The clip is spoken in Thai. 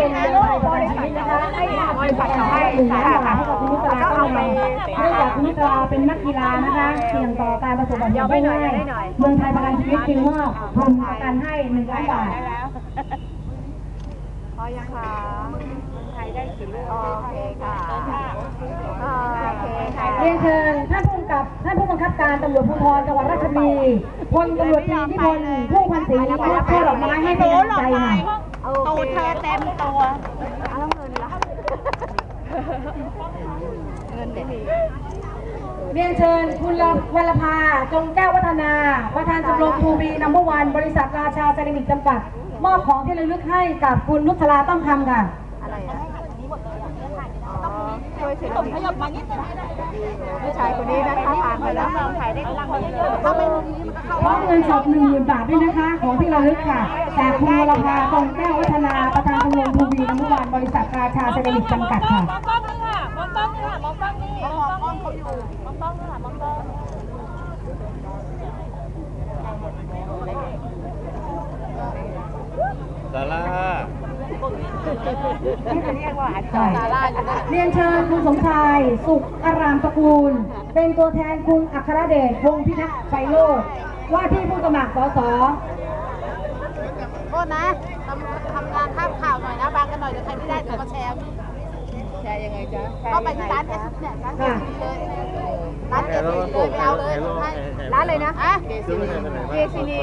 เป็นเงินไทยประกันชีวิตนะคะให้บริษัทขอให้หนึ่งล้าให้กับคุณนุชราต้องนำเนื่องจากคุณนุชราเป็นนักกีฬานะคะเสี่ยงต่อการประสบอุบัติเหตุได้ง่ายเมืองไทยประกันชีวิตจึงมอบทุนประกันให้หนึ่งล้านบาทพอยังคะใครได้กี่ลูกโอเคค่ะโอเคค่ะเรียนเชิญท่านผู้กับท่านผู้บังคับการตำรวจภูธรจังหวัดราชบุรีพลตำรวจตรีนิพนธ์ผู้พันศรีมอบช่อดอกไม้ให้เป็นใจหน่อยตู เธอเต็มตัวแล้วเงินล่ะเงินเด็ดเรียนเชิญคุณวรภาจงแก้ววัฒนา ประธานชมรมทูบีนัมเบอร์วัน บริษัทราชาเซรามิกจำกัด มอบของที่ระลึกให้กับคุณนุชลาต้องทำค่ะ อะไรอะช่วยถือขยับมานิดนึงผู้ชายคนนี้นะคะผ่านไปแล้วถ่ายได้กำลังเยอะถ้าไม่พร้อมเงินสดหนึ่งหมื่นบาทด้วยนะคะ ของที่ระลึกค่ะจากคุณวรภาจงแก้ววัฒนาประธานชมรมทูบีนัมเบอร์วันบริษัทราชาเซรามิกจำกัดค่ะมองกล้องนี่ค่ะมองกล้องนี่ค่ะมองกล้องนี่มองกล้องเขาอยู่มองกล้องนี่ค่ะมองกล้องดารา เรียนเชิญคุณสมชาย สุขอารามตระกูล เป็นตัวแทนคุณอัครเดชวงศ์พิทักษ์ไพโรธว่าที่ผู้สมัครสสโทษนะทำทำงานข้ามข่าวหน่อยนะบางกันหน่อยเดี๋ยวใครไม่ได้เดี๋ยวมาแชร์แชร์ยังไงจ๊ะเข้าไปที่ร้านเอสเนี่ยร้านเอสเลยร้านเอสเลยไปเอาเลยให้ร้านเลยนะอะเกซินีเกซินี